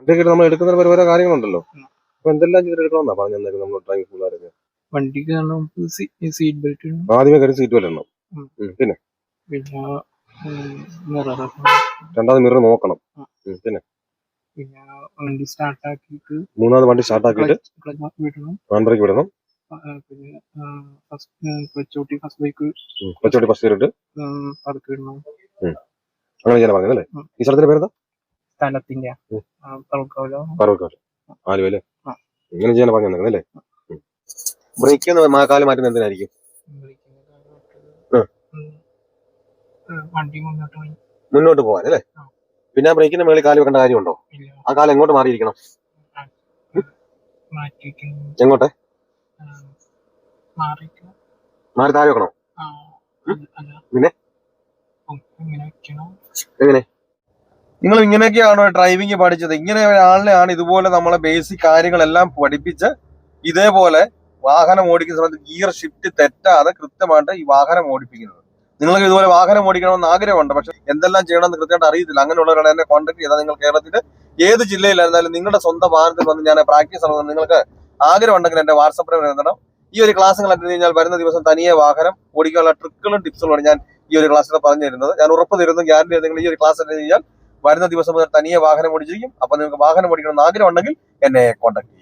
വണ്ടിയൊക്കെ നമ്മൾ എടുക്കുന്ന ഓരോ കാര്യങ്ങളുണ്ടല്ലോ. അപ്പൊ എന്തെല്ലാം ചെയ്തെടുക്കണമെന്നാ പറഞ്ഞു തന്നേക്കുന്നത് നമ്മൾ ഡ്രൈവിംഗ് സ്കൂളുകാരൊക്കെ വണ്ടിക്ക് സീറ്റ് ബെൽറ്റ് ആദ്യമേ കാര്യം സീറ്റ് ബെൽറ്റ്. പിന്നെ? രണ്ടാമത് മിറർ നോക്കണം. പിന്നെ? പിന്നെ വണ്ടി സ്റ്റാർട്ട് ആക്കിയിട്ട് മൂന്നാമത് വണ്ടി സ്റ്റാർട്ട് ആക്കിയിട്ട് ക്ലച്ച് വിടണം ഹാൻഡ് ബ്രേക്ക് വിടണം പിന്നെ ഫസ്റ്റ് ക്ലച്ച് ഫസ്റ്റ് ബൈക്ക് കൊച്ചോട്ടി ഫസ്റ്റ് ഇട്ട്. പതുക്കെ വിടണം അങ്ങനെ ഞാൻ പറഞ്ഞതല്ലേ. ഈ സ്ഥലത്തിന്റെ പേരെന്താ? ആ. ഇങ്ങനെ ചെയ്യാൻ പറഞ്ഞു തന്നേക്കുന്നല്ലേ ബ്രേക്ക് കാൽ മാറ്റുന്ന എന്തിനായിരിക്കും? മുന്നോട്ട് പോവാൻ പോകാൻ അല്ലേ? പിന്നെ ആ ബ്രേക്കിന്റെ മേളിൽ കാൽ വെക്കേണ്ട കാര്യമുണ്ടോ? ആ കാലം എങ്ങോട്ട് മാറിയിരിക്കണം? എങ്ങോട്ടെ? മാറി താഴെ വെക്കണോ? പിന്നെ? എങ്ങനെ? നിങ്ങൾ ഇങ്ങനെയൊക്കെയാണോ ഡ്രൈവിംഗ് പഠിച്ചത്? ഇങ്ങനെ ഒരാളിനെയാണ് ഇതുപോലെ നമ്മളെ ബേസിക് കാര്യങ്ങളെല്ലാം പഠിപ്പിച്ച് ഇതേപോലെ വാഹനം ഓടിക്കുന്ന സമയത്ത് ഗിയർ ഷിഫ്റ്റ് തെറ്റാതെ കൃത്യമായിട്ട് ഈ വാഹനം ഓടിപ്പിക്കുന്നത്. നിങ്ങൾക്ക് ഇതുപോലെ വാഹനം ഓടിക്കണമെന്ന് ആഗ്രഹമുണ്ട് പക്ഷെ എന്തെല്ലാം ചെയ്യണമെന്ന് കൃത്യമായിട്ട് അറിയത്തില്ല. അങ്ങനെയുള്ളവരാണ് എന്നെ കോൺടാക്ട് ചെയ്താൽ നിങ്ങൾ കേരളത്തിൽ ഏത് ജില്ലയിലായിരുന്നാലും നിങ്ങളുടെ സ്വന്തം വാഹനത്തിൽ വന്ന് ഞാൻ പ്രാക്ടീസ് നടത്തുന്നത് നിങ്ങൾക്ക് ആഗ്രഹം ഉണ്ടെങ്കിൽ എന്റെ വാട്സപ്പിൽ ബന്ധപ്പെടണം ഈ ഒരു ക്ലാസ്സുകൾ അറ്റൻഡ് കഴിഞ്ഞാൽ വരുന്ന ദിവസം തനിയെ വാഹനം ഓടിക്കാനുള്ള ട്രിക്കുകളും ടിപ്സുകളുമാണ് ഞാൻ ഈ ഒരു ക്ലാസ്സിൽ പറഞ്ഞു തരുന്നത് ഞാൻ ഉറപ്പ് തരുന്നു ഗ്യാരണ്ടി നിങ്ങൾ ഈ ഒരു ക്ലാസ് അറ്റൻഡ് കഴിഞ്ഞാൽ വരുന്ന ദിവസം മുതൽ തനിയെ വാഹനം ഓടിച്ചിരിക്കും അപ്പൊ നിങ്ങൾക്ക് വാഹനം ഓടിക്കണമെന്ന് ആഗ്രഹം ഉണ്ടെങ്കിൽ എന്നെ കോൺടാക്ട് ചെയ്യാം.